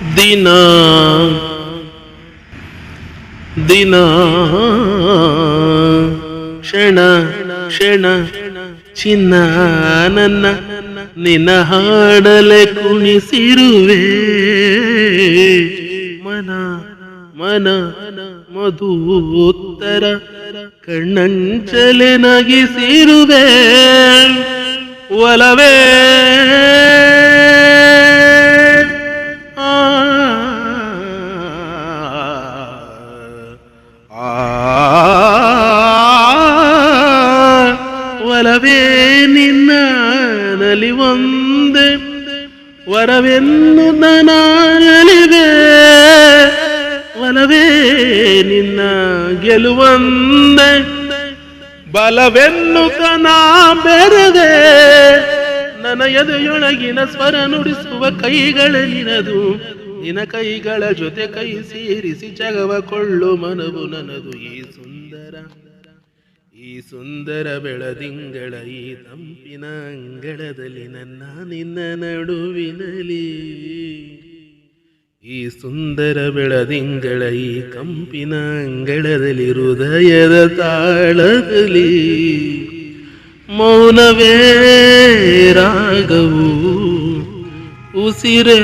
ದಿನ ದಿನ ಕ್ಷಣ ಕ್ಷಣ ಚಿನ್ನ ನನ್ನ ನಿನ್ನ ಹಾಡಲೆ ಕುಣಿಸಿರುವೆ. ಮನ ಮನ ಮಧುತ್ತರ ಕಣ್ಣಂಚಲೆ ನಗಿಸಿರುವೆ. ಒಲವೇ ಒಲವೇ ನಿನ್ನ ನಲಿವೊಂದೆ ವರವೆನ್ನು ನಾನಲಿವೆ ಒಲವೇ ನಿನ್ನ ಗೆಲುವಂದೆ ಬಲವೆನ್ನು ಕನ ಬೆರದೆ. ನನ್ನ ಎದೆಯೊಳಗಿನ ಸ್ವರ ನುಡಿಸುವ ಕೈಗಳ ನಿನದು. ನಿನ ಕೈಗಳ ಜೊತೆ ಕೈ ಸೇರಿಸಿ ಜಗವ ಕೊಳ್ಳು ಮನವು ನನದು ಈ ಸುಂದರ. ಈ ಸುಂದರ ಬೆಳದಿಂಗಳ ಈ ತಂಪಿನ ಅಂಗಳದಲ್ಲಿ ನನ್ನ ನಿನ್ನ ನಡುವಿನಲಿ. ಈ ಸುಂದರ ಬೆಳದಿಂಗಳ ಈ ಕಂಪಿನ ಅಂಗಳದಲ್ಲಿ ಹೃದಯದ ತಾಳದಲ್ಲಿ ಮೌನವೇ ರಾಗವು ಉಸಿರೇ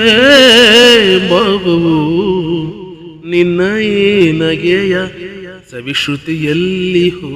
ಭಾವವು ನಿನ್ನ ಈ ನಗೆಯ ಸವಿಶ್ರುತಿಯಲ್ಲಿ ಹೋ